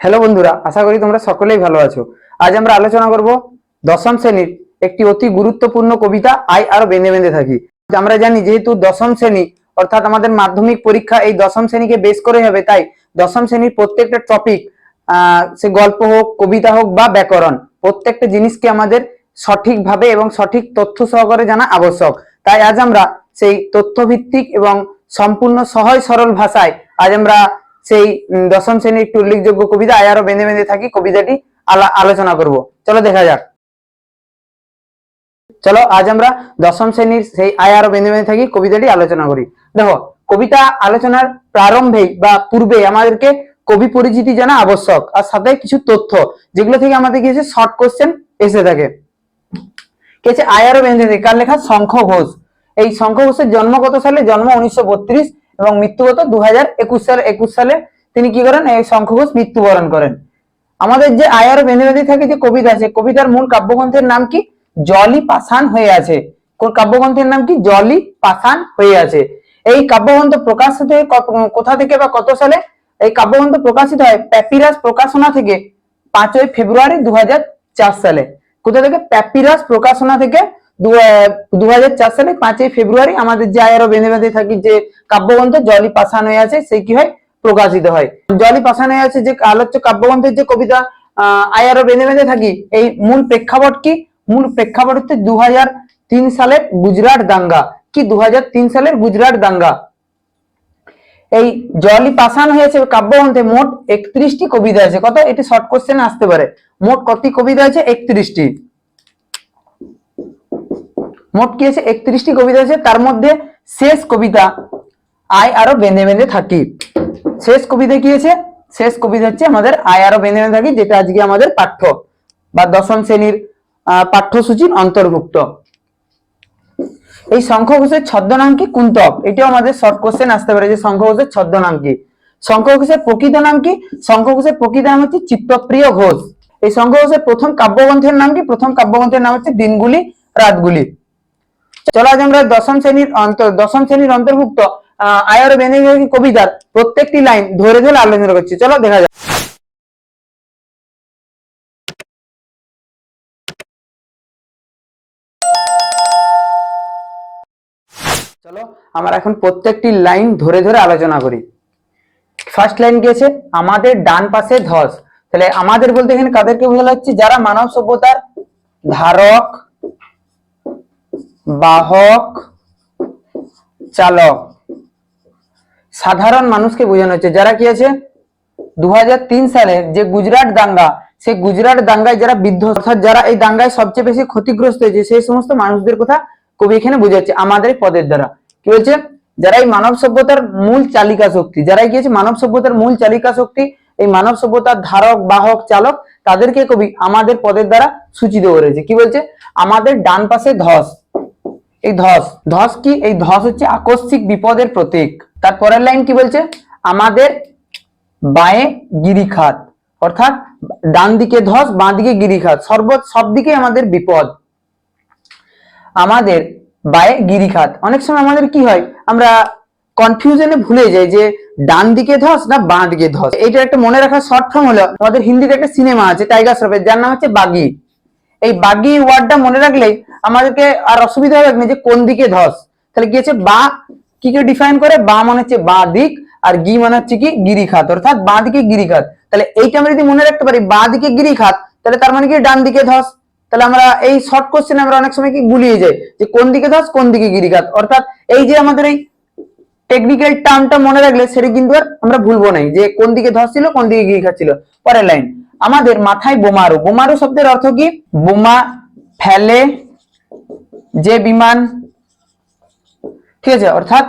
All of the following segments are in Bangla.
হ্যালো বন্ধুরা, আশা করি তোমরা সকলেই ভালো আছো। আজ আমরা আলোচনা করব দশম শ্রেণির একটি অতি গুরুত্বপূর্ণ কবিতা, আই আরও বেঁধে বেঁধে থাকি। আমরা জানি যেহেতু দশম শ্রেণি, অর্থাৎ আমাদের মাধ্যমিক পরীক্ষা এই দশম শ্রেণীকে বেস করে হবে, তাই দশম শ্রেণির প্রত্যেকটা টপিক সে গল্প হোক, কবিতা হোক বা ব্যাকরণ, প্রত্যেকটা জিনিসকে আমাদের সঠিকভাবে এবং সঠিক তথ্য সহকারে জানা আবশ্যক। তাই আজ আমরা সেই তথ্যভিত্তিক এবং সম্পূর্ণ সহজ সরল ভাষায় আজ আমরা সেই দশম শ্রেণির একটি উল্লেখযোগ্য কবিতা আয়ারও বেঁধে বেঁধে থাকি। কবিতাটি আলা- আলোচনা করব। চলো দেখা যাক। চলো, আজ আমরা দশম শ্রেণির সেই আয়ারও বেঁধে বেঁধে থাকি, কবিতাটি আলোচনা করি। দেখো, কবিতা আলোচনার প্রারম্ভেই বা পূর্বে আমাদেরকে কবি পরিচিতি জানা আবশ্যক। আর সাথে কিছু তথ্য, যেগুলো থেকে আমাদের কি হচ্ছে শর্ট কোশ্চেন এসে থাকে। কে আছে আয়ারও থাকে কার লেখা? শঙ্খ ঘোষ। এই শঙ্খ ঘোষের জন্ম কত সালে? জন্ম উনিশশো বত্রিশ এবং মৃত্যুগত দু হাজার একুশ সালে। একুশ সালে তিনি কি করেন? এই শঙ্খ ঘোষ মৃত্যুবরণ করেন। আমাদের যে আয়ার বেঁধে বেঁধে থাকে যে কবিতা আছে, কবিতার মূল কাব্যগ্রন্থের নাম কি? জলি পাষাণ হয়ে আছে। কোন কাব্যগ্রন্থের নাম কি? জলি পাষাণ হয়ে আছে। এই কাব্যগ্রন্থ প্রকাশিত হয় কোথা থেকে বা কত সালে? এই কাব্যগ্রন্থ প্রকাশিত হয় প্যাপিরাস প্রকাশনা থেকে পাঁচই ফেব্রুয়ারি দু হাজার চার সালে। কোথা থেকে? প্যাপিরাস প্রকাশনা থেকে দু সালে পাঁচই ফেব্রুয়ারি আমাদের যে আয়ারও বেঁধে বেঁধে থাকি যে কাব্যগ্রন্থ জলি পাষাণ হয়ে আছে সেই কি হয়? প্রকাশিত হয়। জলি পাষাণ হয়ে আছে যে আলোচ্য কাব্যগ্রন্থের যে কবিতা আহ, আয়ারও বেঁধে বেঁধে থাকি এই মূল প্রেক্ষাপট কি? মূল প্রেক্ষাপট হচ্ছে দু সালের গুজরাট দাঙ্গা। কি দু হাজার তিন সালের গুজরাট দাঙ্গা? এই জলি পাষাণ হয়েছে, কাব্যগ্রন্থে মোট একত্রিশটি কবিতা আছে। কত? এটি শর্ট কোশ্চেন আসতে পারে। মোট কত কবিতা আছে? একত্রিশটি। মোট কি আছে? একত্রিশটি কবিতা আছে। তার মধ্যে শেষ কবিতা আয় আরও বেঁধে বেঁধে থাকি। শেষ কবিতা কি আছে? শেষ কবিতা হচ্ছে আমাদের আয় আরও বেঁধে বেঁধে থাকি, যেটা আজকে আমাদের পাঠ্য বা দশম শ্রেণির পাঠ্যসূচির অন্তর্ভুক্ত। এই শঙ্খ ঘোষের ছদ্মনাম কি কুন্তক। এটাও আমাদের শর্ট কোশ্চেন আসতে পারে যে শঙ্খ ঘোষের ছদ্মনাম কি শঙ্খ ঘোষের প্রকৃত নাম কি? শঙ্খ ঘোষের প্রকৃত নাম হচ্ছে চিত্তপ্রিয় ঘোষ। এই শঙ্খ ঘোষের প্রথম কাব্যগ্রন্থের নাম কি? প্রথম কাব্যগ্রন্থের নাম হচ্ছে দিনগুলি, রাতগুলি। চলো আজ আমরা দশম শ্রেণির অন্তর দশম শ্রেণির অন্তর্ভুক্ত আয়ার বেঁধে কবিতার প্রত্যেকটি লাইন ধরে ধরে আলোচনা করছি। চলো দেখা যাক। আমরা এখন প্রত্যেকটি লাইন ধরে ধরে আলোচনা করি। ফার্স্ট লাইন কি আমাদের ডান পাশে ধস। তাহলে আমাদের বলতে এখানে কাদেরকে বোঝা যাচ্ছে যারা মানব সভ্যতার ধারক, বাহক, চালক। সাধারণ মানুষকে বোঝানো হচ্ছে। যারা কি আছে? দু হাজার তিন সালে যে গুজরাট দাঙ্গা, সেই গুজরাট দাঙ্গায় যারা বিধ্বস্ত, অর্থাৎ যারা এই দাঙ্গায় সবচেয়ে বেশি ক্ষতিগ্রস্ত হয়েছে, সেই সমস্ত মানুষদের কথা কবি এখানে বোঝাচ্ছে আমাদের পদের দ্বারা। কি বলছে যারা মানব সভ্যতার মূল চালিকা শক্তি, যারাই কি আছে মানব সভ্যতার মূল চালিকা শক্তি, এই মানব সভ্যতার ধারক, বাহক, চালক, তাদেরকে কবি আমাদের পদের দ্বারা সূচিত করেছে। কি বলছে? আমাদের ডান পাশে ধস। এই ধস ধস কি? এই ধস হচ্ছে আকস্মিক বিপদের প্রতীক। তার পরের লাইন কি বলছে? আমাদের বাঁয়ে গিরিখাত, অর্থাৎ ডান দিকে ধস, বাঁ দিকে গিরিখাত, সর্ব, সব দিকে আমাদের বিপদ। আমাদের বায়ে গিরিখাত। অনেক সময় আমাদের কি হয়, আমরা কনফিউজনে ভুলে যাই যে ডান দিকে ধস না বাঁ দিকে ধস। এটা একটা মনে রাখার শর্ট ফর্ম হলো, আমাদের হিন্দিতে একটা সিনেমা আছে টাইগার শ্রফের যার নাম হচ্ছে বাগি। এই বাগি ওয়ার্ডটা মনে রাখলেই আমাদেরকে আর অসুবিধা হবে না যে কোন দিকে ধস। তাহলে কি হচ্ছে, বা কি কে ডিফাইন করে, বা মানে হচ্ছে বা দিক, আর গি মানে হচ্ছে কি গিরিখাত। অর্থাৎ বাঁ দিকে গিরিখাত। তাহলে এইটা আমরা যদি মনে রাখতে পারি, বাঁ দিকে গিরিখাত, তাহলে তার মানে কি ডান দিকে ধস? তাহলে আমরা এই শর্ট কোশ্চেন আমরা অনেক সময় কি গুলিয়ে যাই যে কোন দিকে ধস, কোন দিকে গিরিখাত? অর্থাৎ এই যে আমাদের এই টেকনিক্যাল টার্মটা মনে রাখলে সেটা কিন্তু আর আমরা ভুলবো নাই যে কোন দিকে ধস ছিল, কোন দিকে গিরিখাত ছিল। পরের লাইন আমাদের মাথায় বোমারু। বোমারু শব্দের অর্থ কি? বোমা ফেলে যে বিমান, ঠিক আছে? অর্থাৎ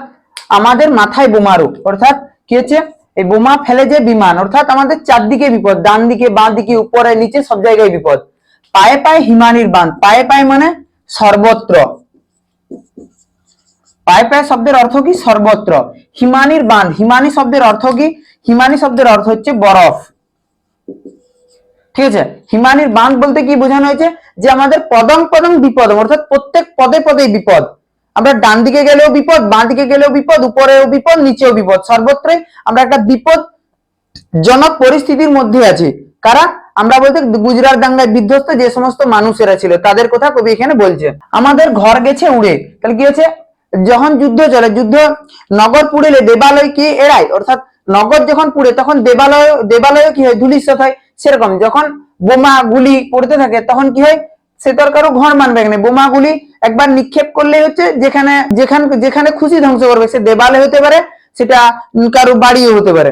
আমাদের মাথায় বোমারু। অর্থাৎ কি হচ্ছে? এই বোমা ফেলে যে বিমান, অর্থাৎ আমাদের চারদিকে বিপদ ডান দিকে বাঁ দিকে উপরে, নিচে সব জায়গায় বিপদ। পায়ে পায়ে হিমানির বাঁধ পায়ে পায়ে মানে সর্বত্র। পায়ে পায়ে শব্দের অর্থ কি? সর্বত্র। হিমানির বাঁধ হিমানি শব্দের অর্থ কি? হিমানি শব্দের অর্থ হচ্ছে বরফ। ঠিক আছে? হিমানির বাঁধ বলতে কি বোঝানো হয়েছে? যে আমাদের পদম পদম বিপদ, অর্থাৎ প্রত্যেক পদে পদেই বিপদ। আমরা ডান দিকে গেলেও বিপদ, বাঁ দিকে গেলেও বিপদ, উপরেও বিপদ, নিচেও বিপদ। সর্বত্রই আমরা একটা বিপদ জনক পরিস্থিতির মধ্যে আছি। কারা? আমরা বলতে গুজরাট দাঙ্গায় বিধ্বস্ত যে সমস্ত মানুষেরা ছিল, তাদের কথা কবি এখানে বলছে। আমাদের ঘর গেছে উড়ে। তাহলে কি হচ্ছে যখন যুদ্ধ চলে, যুদ্ধ নগর পুড়েলে দেবালয় কি এড়ায়? অর্থাৎ নগর যখন পুড়ে, তখন দেবালয় দেবালয় কি হয়? ধুলিস্বাত হয়। সেরকম। যখন বোমা গুলি পড়তে থাকে, তখন কি হয়? সে তো আর কারও ঘর মানবে না বোমা গুলি একবার নিক্ষেপ করলেই হচ্ছে যেখানে যেখানে যেখানে খুশি ধ্বংস করবে। সে দেবালয় হতে পারে, সেটা কারও বাড়িও হতে পারে।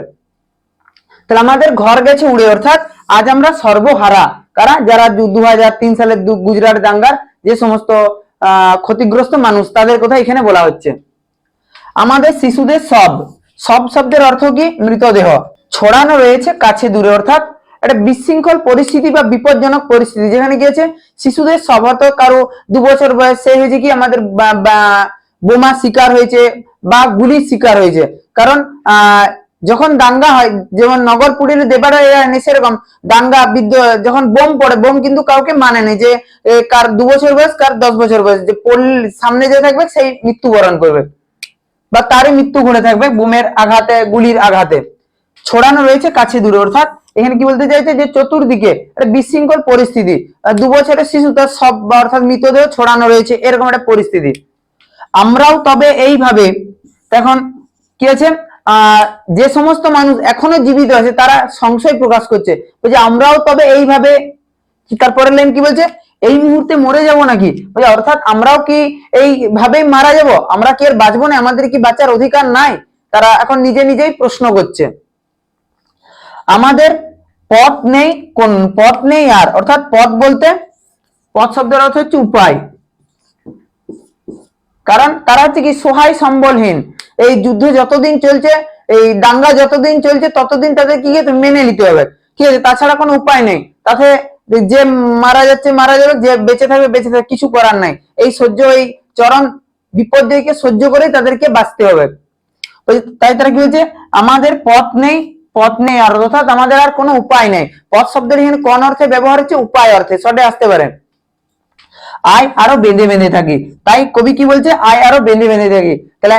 তাহলে আমাদের ঘর গেছে উড়ে, অর্থাৎ আজ আমরা সর্বহারা। কারা? যারা দু হাজার তিন সালের গুজরাট দাঙ্গার যে সমস্ত ক্ষতিগ্রস্ত মানুষ, তাদের কথা এখানে বলা হচ্ছে। আমাদের শিশুদের সব সব শব্দের অর্থ কি? মৃতদেহ। ছড়ানো রয়েছে কাছে দূরে, অর্থাৎ একটা বিশৃঙ্খল পরিস্থিতি বা বিপজ্জনক পরিস্থিতি যেখানে গিয়েছে, শিশুদের সব হয়তো কারও দু বছর বয়স হয়েছে কি আমাদের বোমা শিকার হয়েছে বা গুলির শিকার হয়েছে। কারণ আহ যখন দাঙ্গা হয়, যেমন নগর পুরীর দেবারা নেই সেরকম দাঙ্গা যখন বোম পড়ে, বোম কিন্তু কাউকে মানে নেই যে কার দু বছর বয়স, কার দশ বছর বয়স, যে সামনে যে থাকবে সেই মৃত্যুবরণ করবে। বা তারই মৃত্যু ঘটে থাকবে বোমের আঘাতে, গুলির আঘাতে। ছড়ানো রয়েছে কাছে দূরে, অর্থাৎ এখানে কি বলতে চাইছে যে চতুর্দিকে একটা বিশৃঙ্খল পরিস্থিতি। দু বছরের শিশু তার সব বা অর্থাৎ মৃতদেহ ছড়ানো রয়েছে, এরকম একটা পরিস্থিতি। আমরাও তবে এইভাবে, এখন কি আছে? যে সমস্ত মানুষ এখনও জীবিত আছে, তারা সংশয় প্রকাশ করছে। বলছে, আমরাও তবে এইভাবে তারপরে লাইন কি বলছে? এই মুহূর্তে মরে যাব নাকি? বলছে, অর্থাৎ আমরাও কি এইভাবেই মারা যাব? আমরা কি আর বাঁচবো না? আমাদের কি বাঁচার অধিকার নাই? তারা এখন নিজে নিজেই প্রশ্ন করছে। আমাদের পথ নেই, কোন পথ নেই আর? অর্থাৎ পথ বলতে, পথ শব্দের অর্থ হচ্ছে উপায়। কারণ তারা হচ্ছে কি সহায় সম্বলহীন। এই যুদ্ধ যতদিন চলছে, এই দাঙ্গা যতদিন চলছে, ততদিন তাদের কি মেনে নিতে হবে। ঠিক আছে তাছাড়া কোনো উপায় নেই। তাতে যে মারা যাচ্ছে, মারা যাবে, যে বেঁচে থাকবে বেঁচে থাকবে, কিছু করার নাই। এই সহ্য, এই চরম বিপর্যয়কে সহ্য করে তাদেরকে বাঁচতে হবে। তাই তারা কি বলছে আমাদের পথ নেই পথ নেই আর, অর্থাৎ আমাদের আর কোনো উপায় নেই। পথ শব্দের কোন অর্থে ব্যবহার হচ্ছে, উপায় অর্থে। শর্টে আসতে পারে। আয় আরও বেঁধে বেঁধে থাকি। তাই কবি কি বলছে? আয় আরও বেঁধে বেঁধে থাকি। তাহলে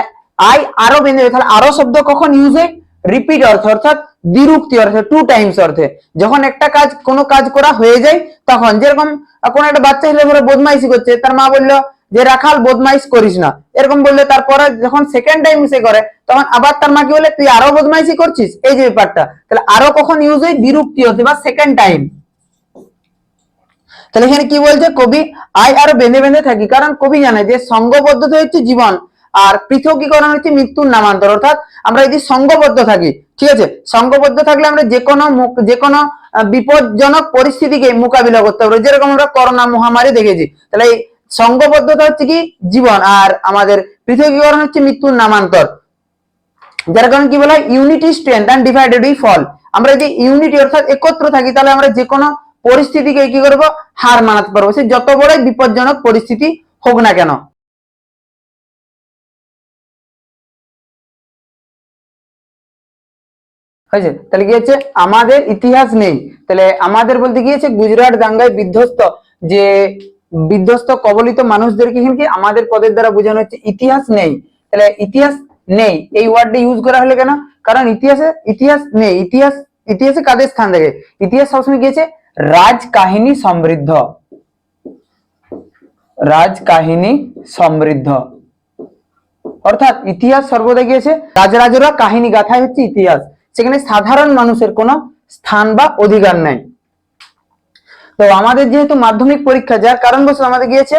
আয় আরও বেঁধে তাহলে আরও শব্দ কখন ইউজ হয়? রিপিট অর্থ, অর্থাৎ বিরুক্তি অর্থে টু টাইমস অর্থে। যখন একটা কাজ, কোনো কাজ করা হয়ে যায়, তখন যেরকম কোনো একটা বাচ্চা ছেলে ধরো বদমাইশি করছে, তার মা বলল যে, রাখাল, বদমাইশ করিস না। এরকম বললে তারপরে যখন সেকেন্ড টাইম সে করে, তখন আবার তার মা কি বলে, তুই আরও বদমাইশি করছিস? এই যে ব্যাপারটা। তাহলে আরও কখন ইউজ হয়? বিরক্তি হতে বা সেকেন্ড টাইম তাহলে এখানে কি বলছে? কবি আয় আরও বেঁধে বেঁধে থাকি। কারণ কবি জানে যে সঙ্গবদ্ধতা হচ্ছে জীবন আর পৃথকীকরণ হচ্ছে মৃত্যুর নামান্তর। অর্থাৎ আমরা যদি সঙ্গবদ্ধ থাকি, ঠিক আছে? সঙ্গবদ্ধ থাকলে আমরা যে কোনো যে কোনো বিপজ্জনক পরিস্থিতিকে মোকাবিলা করতে পারব। যেরকম আমরা করোনা মহামারী দেখেছি। তাহলে এই সঙ্গবদ্ধতা হচ্ছে কি? জীবন আর আমাদের পৃথকীকরণ হচ্ছে মৃত্যুর নামান্তর। যার কারণে কি বলা হয়? Unity strength and divided we fall আমরা যদি ইউনিটি অর্থাৎ একত্র থাকি, তাহলে আমরা যে কোনো পরিস্থিতিকে কি করব? হার মানাতে পারব। সে যত বড়ই বিপজ্জনক পরিস্থিতি হোক না কেন। হয়েছে? তাহলে কি হচ্ছে? আমাদের ইতিহাস নেই। তাহলে আমাদের বলতে হচ্ছে? গুজরাট দাঙ্গায় বিধ্বস্ত যে বিধ্বস্ত কবলিত মানুষদেরকে কি আমাদের পদের দ্বারা বোঝানো হচ্ছে? ইতিহাস নেই। তাহলে ইতিহাস নেই। এই ওয়ার্ডটা ইউজ করা হলো কেন? কারণ ইতিহাসে, ইতিহাস নেই। ইতিহাস, ইতিহাসে কাদের স্থান থাকে? ইতিহাস সবসময় গিয়েছে রাজ কাহিনী সমৃদ্ধ। রাজ কাহিনী সমৃদ্ধ। অর্থাৎ ইতিহাস সর্বদা গিয়েছে, রাজরাজরা কাহিনী গাথায় হচ্ছে ইতিহাস। সেখানে সাধারণ মানুষের কোনো স্থান বা অধিকার নাই। তো আমাদের যেহেতু মাধ্যমিক পরীক্ষা, যার কারণবশত আমাদের গিয়েছে,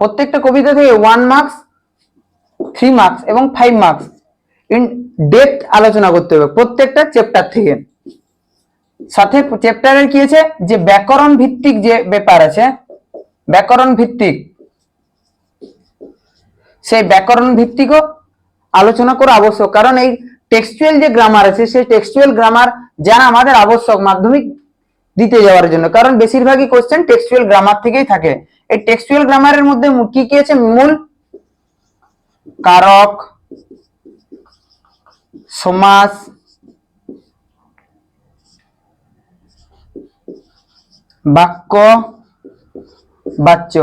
প্রত্যেকটা কবিতা থেকে ওয়ান মার্কস থ্রি মার্কস এবং ফাইভ মার্কস ইন ডেপথ আলোচনা করতে হবে প্রত্যেকটা চ্যাপ্টার থেকে। সাথে চ্যাপ্টারের কি আছে? যে ব্যাকরণ ভিত্তিক যে ব্যাপার আছে, ব্যাকরণ ভিত্তিক, সেই ব্যাকরণ ভিত্তিকও আলোচনা করা আবশ্যক। কারণ এই টেক্সচুয়াল যে গ্রামার আছে, সেই টেক্সচুয়াল গ্রামার জানা আমাদের আবশ্যক মাধ্যমিক দিতে যাওয়ার জন্য, কারণ বেশিরভাগই কোশ্চেন টেক্সচুয়াল গ্রামার থেকেই থাকে। এই টেক্সচুয়াল গ্রামারের মধ্যে কি কি আছে? মূল, কারক, সমাস বাক্য, বাচ্য।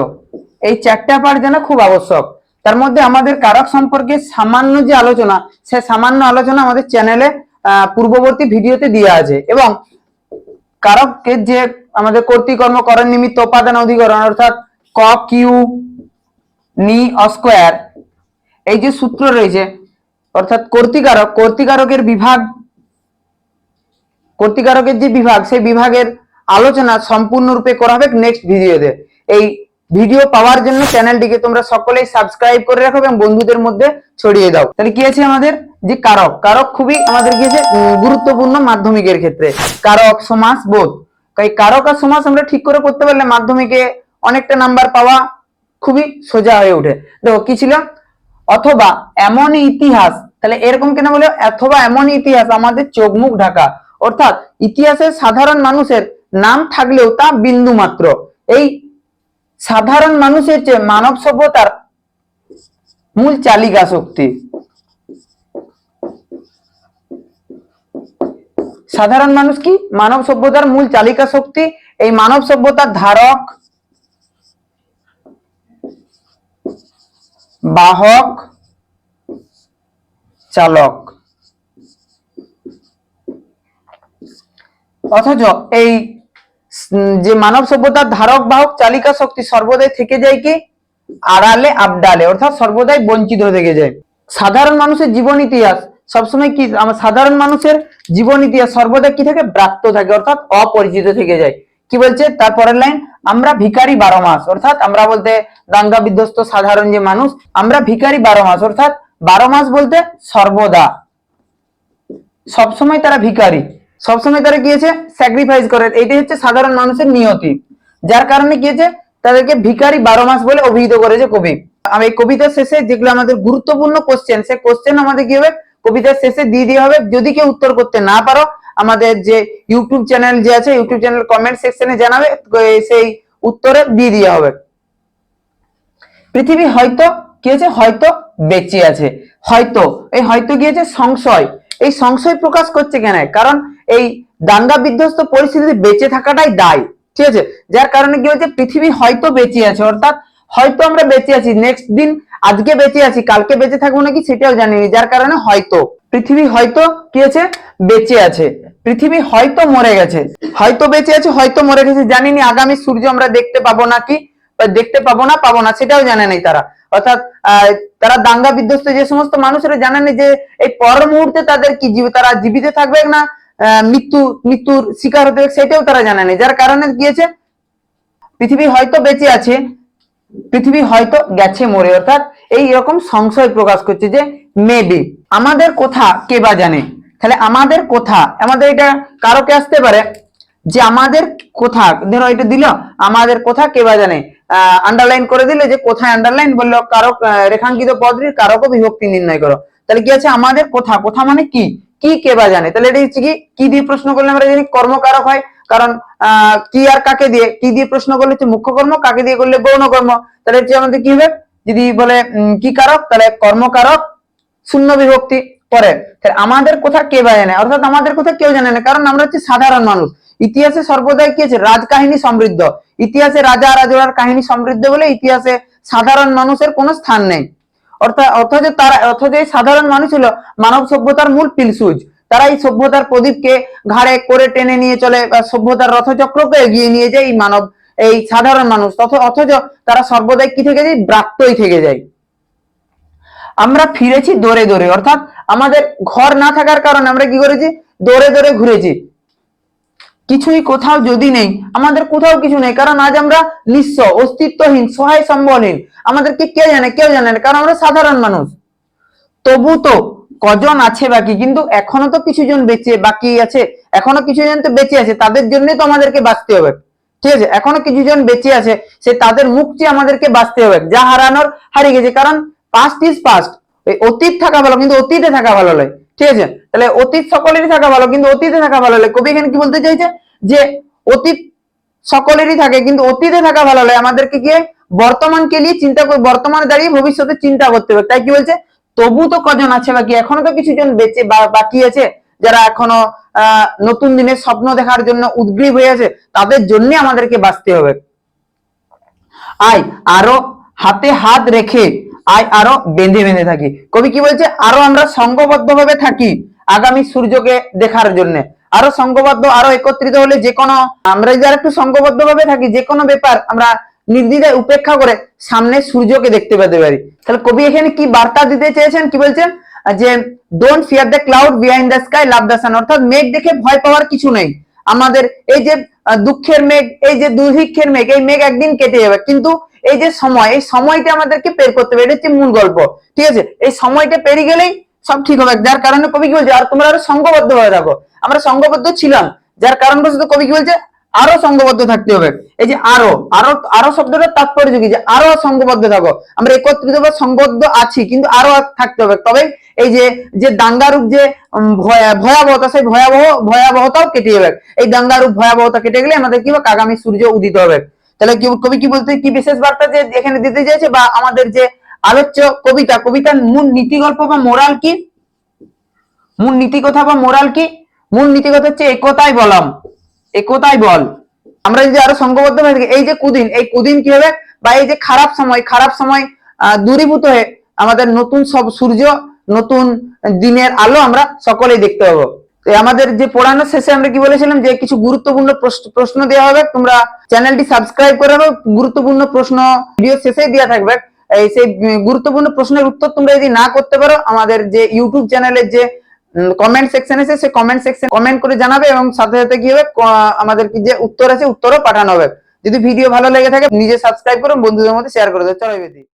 এই চারটা পার্ট জানা খুব আবশ্যক। তার মধ্যে আমাদের কারক সম্পর্কে সামান্য যে আলোচনা, সে সামান্য আলোচনা আমাদের চ্যানেলে পূর্ববর্তী ভিডিওতে দেওয়া আছে। এবং কারকের যে আমাদের কর্তৃকর্ম করণ নিমিত্ত উপাদান অধিকরণ, অর্থাৎ ক কিউ নি, অস্কোয়ার, এই যে সূত্র রয়েছে, অর্থাৎ কর্তৃকারক, কর্তৃকারকের বিভাগ, কর্তৃকারকের যে বিভাগ, সেই বিভাগের আলোচনা সম্পূর্ণরূপে করা হবে নেক্সট ভিডিওতে। এই ভিডিও পাওয়ার জন্য চ্যানেলটিকে তোমরা সকলেই সাবস্ক্রাইব করে রাখো এবং বন্ধুদের মধ্যে ছড়িয়ে দাও। তাহলে কি আছে আমাদের? যে কারক। কারক খুবই আমাদের কি আছে? গুরুত্বপূর্ণ মাধ্যমিকের ক্ষেত্রে। কারক, সমাস, বোধ। তাই কারক আর সমাস আমরা ঠিক করে করতে পারলে মাধ্যমিকে অনেকটা নাম্বার পাওয়া খুবই সোজা হয়ে ওঠে। দেখো, কি ছিল? অথবা এমনই ইতিহাস, তাহলে এরকম কেন বলে? অথবা এমনই ইতিহাস আমাদের চোখ মুখ ঢাকা। অর্থাৎ ইতিহাসে সাধারণ মানুষের নাম থাকলেও তা বিন্দু মাত্র। এই সাধারণ মানুষের চেয়ে মানব সভ্যতার মূল চালিকা শক্তি। সাধারণ মানুষ কি? মানব সভ্যতার মূল চালিকা শক্তি? এই মানব সভ্যতার ধারক বাহক চালক। অথচ এই যে মানব সভ্যতার ধারক বাহক চালিকা শক্তি সর্বদাই থেকে যায় কি? আড়ালে, আবডালে, অর্থাৎ সর্বদাই বঞ্চিত থেকে যায়। সাধারণ মানুষের জীবন ইতিহাস, সবসময় কি আমার সাধারণ মানুষের জীবন ইতিহাস সর্বদা কি থাকে? ব্রাত্য থাকে, অর্থাৎ অপরিচিত থেকে যায়। কি বলছে? তারপরের লাইন আমরা ভিখারি বারো মাস, অর্থাৎ আমরা বলতে দাঙ্গা বিধ্বস্ত সাধারণ যে মানুষ, আমরা ভিখারি বারো মাস, অর্থাৎ বারো মাস বলতে সর্বদা। সবসময় তারা ভিখারি। সবসময় তারা কি আছে স্যাক্রিফাইস করে। এটাই হচ্ছে সাধারণ মানুষের নিয়তি। যার কারণে কি আছে তাদেরকে ভিখারি বারো মাস বলে অভিহিত করেছে কবি। আমি কবিতার শেষে যেগুলো আমাদের গুরুত্বপূর্ণ কোশ্চেন সে কোশ্চেন আমাদের কি হবে? কবিতার শেষে দিয়ে দেওয়া হবে। যদি কেউ উত্তর করতে না পারো, আমাদের যে ইউটিউব চ্যানেল যে আছে ইউটিউব চ্যানেল কমেন্ট সেকশনে জানাবে সেই উত্তরে দিয়ে দেওয়া হবে। পৃথিবী হয়তো কি আছে হয়তো বেঁচে আছে। হয়তো, এই হয়তো গিয়েছে সংশয়, এই সংশয় প্রকাশ করছে কেন? কারণ এই দাঙ্গা বিধ্বস্ত পরিস্থিতিতে বেঁচে থাকাটাই দায়, ঠিক আছে? যার কারণে কি হচ্ছে পৃথিবী হয়তো বেঁচে আছে, অর্থাৎ হয়তো আমরা বেঁচে আছি নেক্সট দিন, আজকে বেঁচে আছি, কালকে বেঁচে থাকব নাকি সেটাও জানিনি, যার কারণে হয়তো, পৃথিবী হয়তো কি আছে? বেঁচে আছে, পৃথিবী হয়তো মরে গেছে, হয়তো বেঁচে আছে, হয়তো মরে গেছে, জানিনি, আগামী সূর্য আমরা দেখতে পাবো নাকি দেখতে পাবো না পাবো না, সেটাও জানে নাই তারা। অর্থাৎ তারা দাঙ্গা বিধ্বস্ত, যে সমস্ত মানুষেরা জানেনি যে এই পর মুহূর্তে তাদের কি তারা জীবিত থাকবে না মৃত্যু, মৃত্যুর শিকার হতে সেটাও তারা জানে না। যার কারণে গিয়েছে পৃথিবী হয়তো বেঁচে আছে, পৃথিবী হয়তো গেছে মরে, অর্থাৎ এই রকম সংশয় প্রকাশ করছে যে মেবি আমাদের কথা কে বা জানে? তাহলে আমাদের কথা, আমাদের এটা কারোকে আসতে পারে? যে আমাদের কোথা, ধরো এটা দিল, আমাদের কথা কে বা জানে? আন্ডারলাইন করে দিলে যে কোথায় আন্ডারলাইন বলল কারক রেখাঙ্কিত পদটির কারক বিভক্তি নির্ণয় করো। তাহলে কি আছে আমাদের কোথা? কোথা মানে কি? কি কে বা জানে? তাহলে এটা হচ্ছে কি? কি দিয়ে প্রশ্ন করলে আমরা জানি কর্মকারক হয়, কারণ কি আর কাকে দিয়ে? কি দিয়ে প্রশ্ন করলে হচ্ছে মুখ্য কর্ম, কাকে দিয়ে করলে গৌণ কর্ম? তাহলে হচ্ছে আমাদের কি হবে? যদি বলে কি কারক? তাহলে কর্মকারক শূন্য বিভক্তি পরে তাহলে আমাদের কথা কে বা জানে? অর্থাৎ আমাদের কথা কেউ জানে না, কারণ আমরা হচ্ছে সাধারণ মানুষ। ইতিহাসে সর্বদাই কি আছে? রাজকাহিনী সমৃদ্ধ। ইতিহাসে রাজা রাজোড়ার কাহিনী সমৃদ্ধ বলে ইতিহাসে সাধারণ মানুষের কোনো স্থান নেই। অর্থাৎ, অথচ তারা, অথচ সাধারণ মানুষ হলো মানব সভ্যতার মূল পিলসুজ। তারা এই সভ্যতার প্রদীপকে ঘাড়ে করে টেনে নিয়ে চলে বা সভ্যতার রথচক্রকে এগিয়ে নিয়ে যায় এই মানব, এই সাধারণ মানুষ। অথচ তারা সর্বদাই কি থেকে যায়? ব্রাত্যই থেকে যায়। আমরা ফিরেছি দৌড়ে দৌড়ে অর্থাৎ আমাদের ঘর না থাকার কারণে আমরা কি করেছি? দৌড়ে দৌড়ে ঘুরেছি। কিছুই কোথাও যদি নেই, আমাদের কোথাও কিছু নেই। কারণ আজ আমরা নিঃস্ব, অস্তিত্বহীন, সহায় সম্বলহীন। আমাদেরকে কে জানে, কেউ জানে না, কারণ আমরা সাধারণ মানুষ। তবু তো কজন আছে বাকি? কিন্তু এখনও তো কিছু জন বেঁচে, বাকি আছে। এখনও কিছু জন তো বেঁচে আছে, তাদের জন্য তো আমাদেরকে বাঁচতে হবে। ঠিক আছে? এখনও কিছু জন বেঁচে আছে, সে তাদের চেয়ে আমাদেরকে বাঁচতে হবে। যা হারানোর হারিয়ে গেছে, কারণ পাস্ট ইজ পাস্ট অতীত থাকা ভালো, কিন্তু অতীতে থাকা ভালো নয়। ঠিক আছে? তাহলে অতীত সকলেরই থাকা ভালো, কিন্তু অতীতে থাকা ভালো নয় কবি এখানে কি বলতে চাইছে? যে অতীত সকলেরই থাকে, কিন্তু অতীতে থাকা ভালো নয় আমাদেরকে কি বর্তমানকে নিয়ে চিন্তা করে, বর্তমানে দাঁড়িয়ে ভবিষ্যতে চিন্তা করতে হবে। তাই কি বলছে? তবু তো কজন আছে বাকি? এখনও তো কিছু জন বেঁচে বাকি আছে, যারা এখনও নতুন দিনের স্বপ্ন দেখার জন্য উদ্গ্রীব হয়ে আছে, তাদের জন্য আমাদেরকে বাঁচতে হবে। আয়, আরও হাতে হাত রেখে আয় আরও বেঁধে বেঁধে থাকি। কবি কি বলছে? আরও আমরা সংঘবদ্ধ ভাবে থাকি আগামী সূর্যকে দেখার জন্য। আরও সংঘবদ্ধ আরও একত্রিত হলে যে কোনো আমরা যদি আর একটু ভাবে থাকি, যে কোনো ব্যাপার আমরা নির্দ্বিধায় উপেক্ষা করে সামনে সূর্যকে দেখতে পেতে পারি। তাহলে কবি এখানে কি বার্তা দিতে চেয়েছেন? কি বলছেন? যে don't fear the cloud behind the sky love the sun অর্থাৎ মেঘ দেখে ভয় পাওয়ার কিছু নেই। আমাদের এই যে দুঃখের মেঘ, এই যে দুর্ভিক্ষের মেঘ, এই মেঘ একদিন কেটে যাবে। কিন্তু এই যে সময়, এই সময়টা আমাদেরকে পের করতে হবে, এটা হচ্ছে মূল গল্প, ঠিক আছে? এই সময়টা পেরিয়ে গেলেই সব ঠিক হবে, যার কারণে কবি কি বলছে, আর তোমরা আরও সংঘবদ্ধ হয়ে থাকো। আমরা সংঘবদ্ধ ছিলাম, যার কারণবশত কবি কি বলছে, আরও সংঘবদ্ধ থাকতে হবে। এই যে আরও আরও আরও শব্দটা তাৎপর্য কি যে, আরও সংঘবদ্ধ থাকো। আমরা একত্রিত বা সংবদ্ধ আছি, কিন্তু আরও থাকতে হবে। তবে এই যে যে দাঙ্গারূপ যে ভয়া- ভয়াবহতা, সেই ভয়াবহ, ভয়াবহতাও কেটে যাবে। এই দাঙ্গারূপ ভয়াবহতা কেটে গেলে আমাদের কি হবে, আগামী সূর্য উদিত হবে। তাহলে কবি কি বলতে কি বিশেষ বার্তা যে এখানে দিতে চাইছে বা আমাদের যে আলোচ্য কবিতা, কবিতার মূল নীতি গল্প বা মোরাল কি? মূল নীতি কথা বা মোরাল কি? মূল নীতি কথা হচ্ছে একতাই বলাম। একতাই বল। আমরা যদি আরও সংঘবদ্ধ হয়ে থাকি, এই যে কুদিন, এই কুদিন কি হবে বা এই যে খারাপ সময় খারাপ সময় দূরীভূত হয়ে আমাদের নতুন সব সূর্য, নতুন দিনের আলো আমরা সকলেই দেখতে পাবো। আমাদের যে পড়ানোর শেষে আমরা কি বলেছিলাম যে কিছু গুরুত্বপূর্ণ প্রশ্ন- দেওয়া হবে, তোমরা চ্যানেলটি সাবস্ক্রাইব করে গুরুত্বপূর্ণ প্রশ্ন ভিডিও শেষেই দেওয়া থাকবে। এই সেই গুরুত্বপূর্ণ প্রশ্নের উত্তর তোমরা যদি না করতে পারো, আমাদের যে ইউটিউব চ্যানেলের যে কমেন্ট সেকশন আছে, সেই কমেন্ট সেকশন কমেন্ট করে জানাবে এবং সাথে সাথে কি হবে আমাদের কি যে উত্তর আছে, উত্তরও পাঠানো হবে। যদি ভিডিও ভালো লেগে থাকে, নিজে সাবস্ক্রাইব করুন বন্ধুদের মধ্যে শেয়ার করে দেবে চলো।